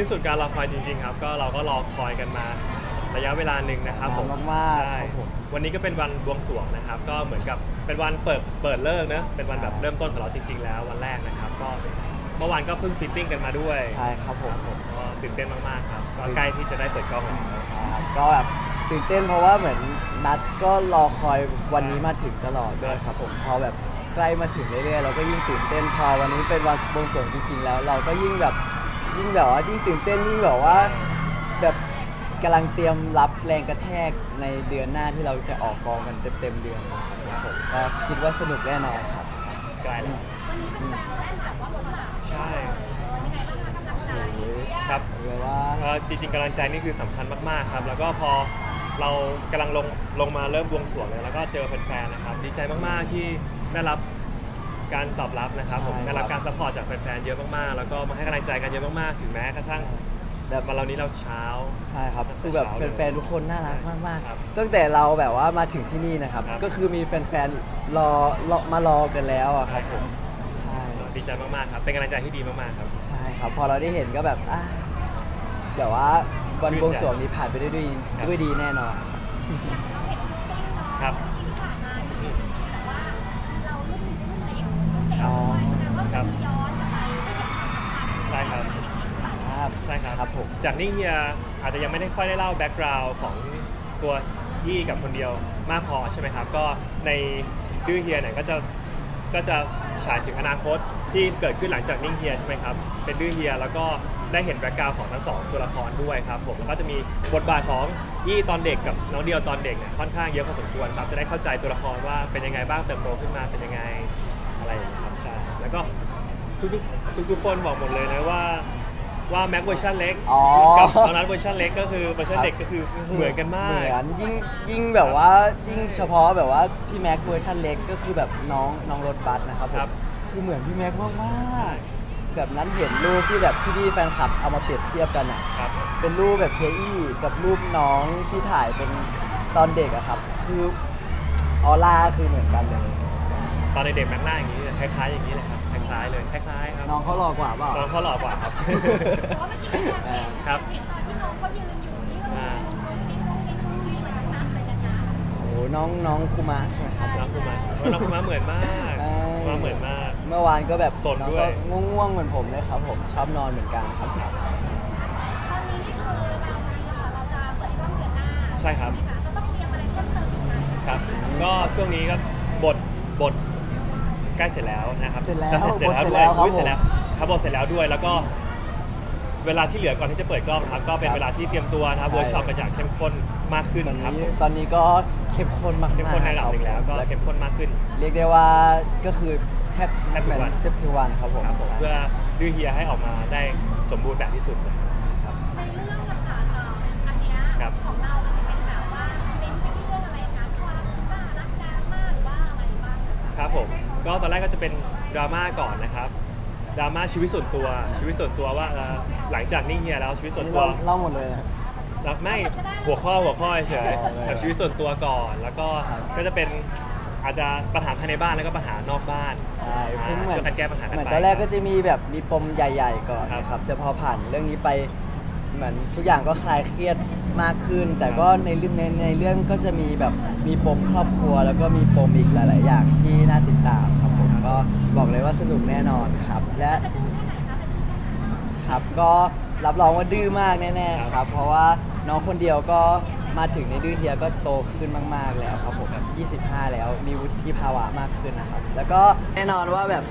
สิ้นสุดการรอคอยจริง ๆ ครับ ก็เราก็รอคอยกันมา ระยะเวลาหนึ่งนะครับผมนานมากๆใช่ครับผมวันนี้ก็เป็นวันบวงสรวงนะครับ ก็เหมือนกับเป็นวันเปิดเปิดเลิกนะเป็นวันแบบใช่ เริ่มต้นของเราจริง ๆ แล้ววันแรกนะครับ ก็เมื่อวานก็เพิ่งฟิตติ้งกันมาด้วยใช่ครับผม ผมก็ตื่นเต้นมากๆครับก็ใกล้ที่จะได้เปิดกล้องแล้ว ครับก็แบบตื่นเต้นเพราะว่าเหมือนนัดก็รอคอยวันนี้มาถึงตลอดด้วยครับผมพอแบบใกล้มาถึงเรื่อยๆเราก็ยิ่งตื่นเต้นพอวันนี้เป็นวันบวงสรวงจริงๆแล้ว เราก็ยิ่งแบบ ยิ่งแบบว่ายิ่งตื่นเต้นยิ่งแบบว่า แบบกำลังเตรียมรับแรงกระแทกในเดือนหน้าที่เราจะออกกองกันเต็มๆเดือนครับผมก็คิดว่าสนุกแน่นอนครับใกล้แล้ววันนี้เป็นแฟนแน่นแบบว่าล้นหลามใช่ยังไงบ้างคะกำลังใจครับ เลยว่า เอ่อจริงๆกำลังใจนี่คือสำคัญมากๆครับ แล้วก็พอเรากำลังลงลงมาเริ่มบวงสรวงเนี่ยแล้วก็เจอแฟนๆนะครับ ดีใจมากๆที่ได้รับ การตอบรับนะครับผมใช่ครับได้รับการซัพพอร์ตจากแฟนๆเยอะมากๆ แล้วก็มาให้กำลังใจกันเยอะมากๆ ถึงแม้กระทั่งแบบมาเรานี้เราเช้า ใช่ครับ คือแบบแฟนๆ ทุกคนน่ารักมากครับๆตั้งแต่เราแบบว่ามาถึงที่นี่นะครับ ครับ ก็คือมีแฟนๆ รอรอมารอกันแล้วอะครับผม ใช่ ดีใจมากๆครับ เป็นกำลังใจที่ดีมากๆครับ ใช่ครับ พอเราได้เห็นก็แบบอ่าแบบว่าวันบวงสรวงนี้ผ่านไปได้ด้วยครับ ด้วยดีแน่นอนครับเราเห็นรูปติ้งเนาะครับที่ ครับผม จากนิ่งเฮียอาจจะยังไม่ได้ค่อยได้เล่าแบ็กกราวน์ของตัวยี่กับคนเดียวมากพอใช่ไหมครับ ก็ในดื้อเฮียเนี่ยก็จะก็จะฉายถึงอนาคตที่เกิดขึ้นหลังจากนิ่งเฮียใช่ไหมครับ เป็นดื้อเฮียแล้วก็ได้เห็นแบ็กกราวน์ของทั้งสองตัวละครด้วยครับผมแล้วก็จะมีบทบาทของยี่ตอนเด็กกับน้องเดียวตอนเด็กเนี่ยค่อนข้างเยอะพอสมควรครับจะได้เข้าใจตัวละครว่าเป็นยังไงบ้างเติบโตขึ้นมาเป็นยังไงอะไรอย่างเงี้ยครับใช่แล้วก็ทุกๆทุกๆคนบอกหมดเลยนะว่า ว่าแม็กเวอร์ชันเล็กอ๋อ กับตอนนั้นเวอร์ชันเล็กก็คือเวอร์ชันเด็กก็คือเหมือนกันมาก เหมือนยิ่งยิ่งแบบว่ายิ่งเฉพาะแบบว่าพี่แม็กเวอร์ชันเล็กก็คือแบบน้องน้องรถบัสนะครับผมครับ คือเหมือนพี่แม็กมากๆแบบนั้นเห็นรูปที่แบบพี่ๆแฟนคลับเอามาเปรียบเทียบกันอะ ครับ เป็นรูปแบบเคอี้กับรูปน้องที่ถ่ายเป็นตอนเด็กอะครับ คือออร่าคือเหมือนกันเลย ตอนเด็กๆแม็กหน้าอย่างนี้เลยคล้ายๆอย่างนี้เลยครับค ล้ายๆเลยคล้ายๆครับน้องเขาหล่อกว่าเปล่า น้องเขาหล่อกว่าครับ เพราะว่าเมื่อกี้แอบเห็นครับ เห็นตอนที่น้องเขายืนอยู่นี่ก็อ่ามุ้งมิ้งมุ้งมิ้งมุ้งมิ้งเหมือนทั้งนั้นเลยนะโอ้น้องน้องคุมะใช่ไหมครับน้องคุมาน้องคุมาเหมือนมากใช่มาเหมือนมาก เมื่อวานก็แบบสนน้องด้วยก็ง่วงๆเหมือนผมเลยครับ ผมชอบนอนเหมือนกันครับ ตอนนี้นี่คือเราจะเราจะเปิดกล้องเดือนหน้าใช่ครับ ไหมคะจะต้องเตรียมอะไรเพิ่มเติมอีกไหม ครับ ก็ช่วงนี้ก็บทบท ใกล้เสร็จแล้วนะครับเสร็จแล้วจะเสร็จแล้วบทเสร็จด้วยแล้วครับอุ๊ยเสร็จแล้วครับบทเสร็จแล้วด้วย แล้วก็เวลาที่เหลือก่อนที่จะเปิดกล้องครับ ก็เป็นครับเวลาที่เตรียมตัวนะครับใช่ เวิร์กช็อปกันอย่างเข้มข้นมากขึ้นตอนครับนี้ผมตอนนี้ก็เข้มข้นมากๆเข้มข้นในระดับหนึ่งแล้ว ก็ครับเข้มข้นมากขึ้น เรียกได้ว่าก็คือแทบแทบทุกวัน แทบทุกวันครับผมครับผมเพื่อดื้อเฮียให้ออกมาได้สมบูรณ์แบบที่สุดนะครับครับ ในเรื่องอะค่ะเอ่ออันเนี้ยครับ ของเรามันจะเป็นแบบว่าเป็นไปที่เรื่องอะไรคะความน่ารักดราม่าหรือว่าอะไรบ้างคะครับผม ก็ตอนแรกก็จะเป็นดราม่าก่อนนะครับดราม่าชีวิตส่วนตัวชีวิตส่วนตัวว่าเอ่อหลังจากนิ่งเฮียแล้วชีวิตส่วนนี่ตัวเล่าเล่าหมดเลยนะแล้วไม่หัวข้อหัวข้อเฉยอ๋อเลยแบบชีวิตส่วนตัวก่อน แล้วก็ครับก็จะเป็นอาจจะปัญหาภายในบ้านแล้วก็ปัญหานอกบ้านใช่คือเหมือนช่วยกันแก้ปัญหากันเหมือนไป ตอนแรกก็จะมีแบบมีปมใหญ่ ๆ ก่อนครับ นะครับ แต่พอผ่านเรื่องนี้ไปเหมือนทุกอย่างก็คลายเครียด มากขึ้น แต่ก็ในเรื่องในในเรื่องก็จะมีแบบมีปมครอบครัว แล้วก็มีปมอีกหลาย ๆ อย่างที่น่าติดตามครับผมก็บอกเลยว่าสนุกแน่นอนครับ และจะดื้อแค่ไหนคะจะดื้อแค่ไหนครับก็รับรองว่าดื้อมากแน่ ๆ ครับ เพราะว่าน้องคนเดียวก็มาถึงในดื้อเฮียก็โตขึ้นมาก ๆ แล้วครับผม25 แล้วมีวุฒิภาวะมากขึ้นนะครับ แล้วก็แน่นอนว่าแบบ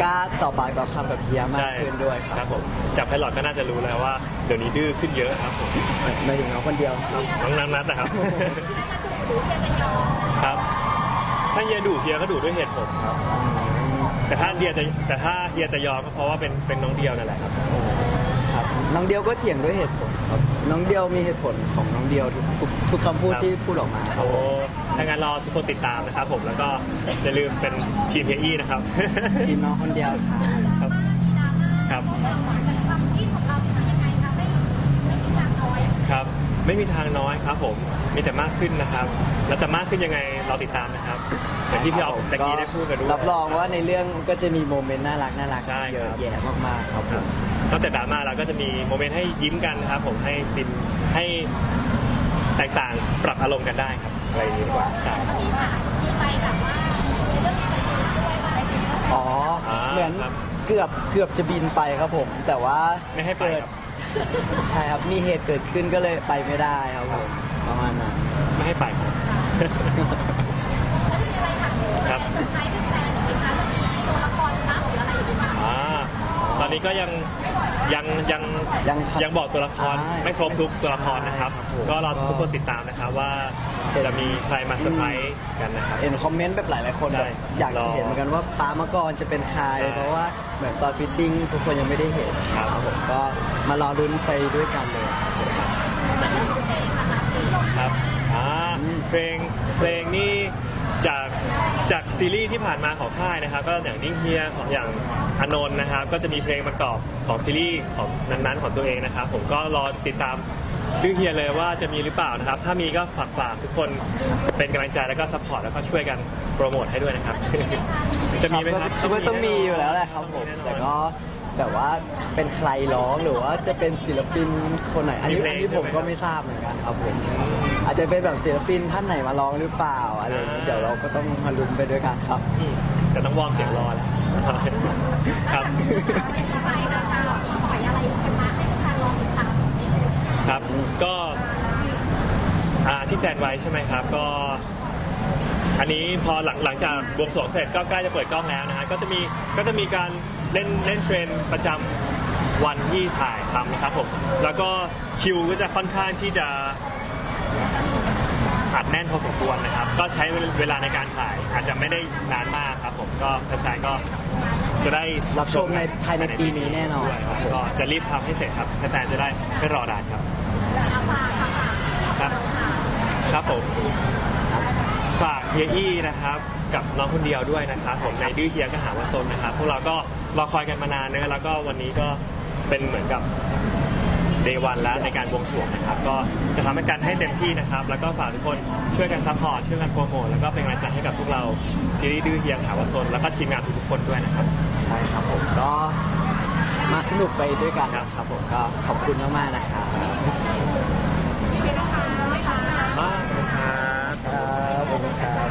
กล้าต่อปากต่อคำกับเฮียมากใช่ขึ้นด้วยครับครับผมจากไพลอตก็น่าจะรู้แล้วว่าเดี๋ยวนี้ดื้อขึ้นเยอะครับผมหมายถึงน้องคนเดียวน้องนัทนัทนะครับดูเพียงจะยอมครับ ถ้าเฮียดุเฮียก็ดุด้วยเหตุผลครับ แต่ถ้าเฮียจะแต่ถ้าเฮียจะยอมก็เพราะว่าเป็นเป็นน้องเดียวนั่นแหละครับ ครับ น้องเดียวก็เถียงด้วยเหตุผลครับ น้องเดียวมีเหตุผลของน้องเดียวทุกทุกทุกคำพูดครับ ที่พูดออกมาครับ โอ้ถ้างั้นรอทุกคนติดตามนะครับผมแล้วก็อย่าลืมเป็นทีมเฮียอี้นะครับ ทีมน้องคนเดียวครับ ครับดราม่าครับ ไม่มีทางน้อยครับผม มีแต่มากขึ้นนะครับ แล้วจะมากขึ้นยังไงเราติดตามนะครับอย่างที่พี่ออฟตะกี้ได้พูดกันด้วย รับรองว่าในเรื่องก็จะมีโมเมนต์น่ารักน่ารักใช่เยคอะรับแยะมากๆครับผม นอกจากดราม่าแล้วก็จะมีโมเมนต์ให้ยิ้มกันครับผมให้ฟินให้แตกต่างปรับอารมณ์กันได้ครับอะไรอย่างนี้ดีกว่าใช่ มีค่ะมีไปแบบว่าในเรื่องนี้ไปซื้อด้วยว่าอะไรเป็นเรื่อง อ๋อ อ่าเหมือนครับเกือบเกือบจะบินไปครับผม แต่ว่าไม่ให้ไปเกิดครับ ใช่ครับมีเหตุเกิดขึ้นก็เลยไปไม่ได้ครับผมประมาณนั้น ไม่ให้ไปครับแล้วจะมีอะไรค่ะครับเซอร์ไพรส์แฟนๆหรือคะจะมีตัวละครลับหรืออะไรหรือเปล่าอ่าตอนนี้ก็ยังยังยังยังครับยังบอกตัวละครใช่ไม่ครบทุกตัวละครนะครับ ใช่ครับผม ก็รอก็ทุกคนติดตามนะครับว่า จะมีใครมาเซอร์ไพรส์กันนะครับ เห็นคอมเมนต์แบบหลายๆคนใช่แบบอยากรอเห็นเหมือนกันว่าปามาก่อนจะเป็นใครใช่เพราะว่าเหมือนตอนฟิตติ้งทุกคนยังไม่ได้เห็นครับครับผมก็มารอรุ้นไปด้วยกันเลยครับผมครับอ่าเพลงเพลงนี่จากจากซีรีส์ที่ผ่านมาของค่ายนะครับ ก็อย่างนิ่งเฮียของอย่างอานนท์นะครับ ก็จะมีเพลงประกอบของซีรีส์ของนั้นๆของตัวเองนะครับ ผมก็รอติดตาม ดื้อเฮียเลยว่าจะมีหรือเปล่านะครับ ถ้ามีก็ฝากฝากทุกคนเป็นกำลังใจแล้วก็ซัพพอร์ตแล้วก็ช่วยกันโปรโมทให้ด้วยนะครับ จะมีไหมครับคิดว่าต้องมีอยู่แล้วแหละครับผมแต่ก็แบบว่าเป็นใครร้องหรือว่าจะเป็นศิลปินคนไหน อันนี้มีเพลอังนนี้ผมใช่ไหมก็ไม่ทราบเหมือนกันครับผม อาจจะเป็นแบบศิลปินท่านไหนมาร้องหรือเปล่าอะไรอย่างนี้อ่า เดี๋ยวเราก็ต้องมาลุ้นไปด้วยกันครับ อืมแต่ต้องวอร์มเสียงรอแล้วครับ ไปเราจะป ครับ ก็อ่าที่แพลนไว้ใช่ไหมครับ ก็ อันนี้พอหลังหลังจากบวงสรวงเสร็จก็ใกล้จะเปิดกล้องแล้วนะฮะก็จะมีก็จะมีการเล่นเล่นเทรนประจำวันที่ถ่ายทำนะครับผมแล้วก็คิวก็จะค่อนข้างที่จะอัดแน่นพอสมควรนะครับ ก็ใช้เวลาในการถ่ายอาจจะไม่ได้นานมากครับผมก็แฟนๆก็จะได้รับชมในภายในปีนี้แน่นอนด้วยครับผมก็จะรีบทำให้เสร็จครับแฟนๆจะได้ไม่รอนานครับเอาฝาก ค่ะฝากครับครับผมฝากเฮียอี้นะครับกับน้องคนเดียวด้วยนะครับผมในดื้อเฮียก็หาว่าซนนะครับพวกเราก็รอคอยกันมานานเนะแล้วก็วันนี้ก็เป็นเหมือนกับเดวันแล้วในการบวงสรวงนะครับ ก็จะทำให้การให้เต็มที่นะครับ แล้วก็ฝากทุกคนช่วยกันซัพพอร์ตช่วยกันโปรโมทแล้วก็เป็นกำลังใจให้กับพวกเราซีรีส์ดื้อเฮียหาว่าซนแล้วก็ทีมงานทุกๆคนด้วยนะครับ ใช่ครับผมก็มาสนุกไปด้วยกันนะครับผมก็ขอบคุณมากๆนะครับ have.